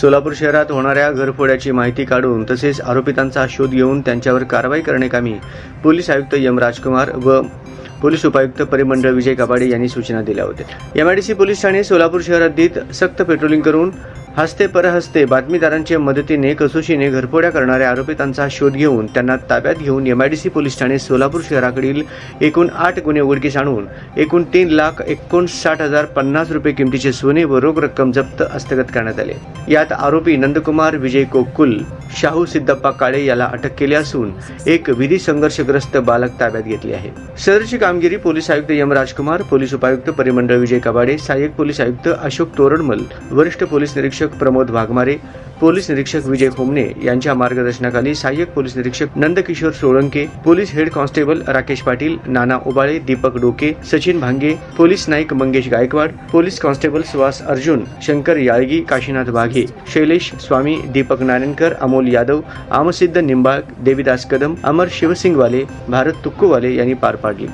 सोलापूर शहरात होणाऱ्या घरफोड्याची माहिती काढून तसेच आरोपितांचा शोध घेऊन त्यांच्यावर कारवाई करण्याकामी पोलीस आयुक्त यम राजकुमार व पोलीस उपायुक्त परिमंडळ विजय कबाडे यांनी सूचना दिल्या होत्या. एमआयडीसी पोलीस ठाणे सोलापूर शहरात सक्त पेट्रोलिंग करून हस्ते परहस्ते बातमीदारांच्या मदतीने कसोशीने घरफोड्या करणाऱ्या आरोपितांचा शोध घेऊन त्यांना ताब्यात घेऊन एमआयडीसी पोलीस ठाणे सोलापूर शहराकडील एकूण आठ गुन्हे उघडकीस आणून एकूण तीन लाख एकोणसाठ हजार पन्नास रुपये किमतीचे सोने व रोख रक्कम जप्त हस्तगत करण्यात आले. यात आरोपी नंदकुमार विजय कोकुल शाहू सिद्धप्पा काळे याला अटक केली असून एक विधी संघर्षग्रस्त बालक ताब्यात घेतले आहे. सदरची कामगिरी पोलीस आयुक्त यम राजकुमार पोलीस उपायुक्त परिमंडळ विजय कबाडे सहाय्यक पोलीस आयुक्त अशोक तोरडमल वरिष्ठ पोलीस निरीक्षक प्रमोद वाघमारे पोलीस निरीक्षक विजय खोमने यांच्या मार्गदर्शनाखाली सहाय्यक पोलीस निरीक्षक Nandkishor Solanke police head constable Rakesh Patil Nana Ubale Deepak Doke Sachin Bhange police Naik Mangesh Gaikwad police constable Suhas Arjun Shankar Yalgi Kashinath Waghe Shailesh Swami Deepak Narayankar Amol Yadav Amsiddha Nimbal Devidas Kadam Amar Shivsingwale Bharat Tukkuwale यांनी पार पाडली.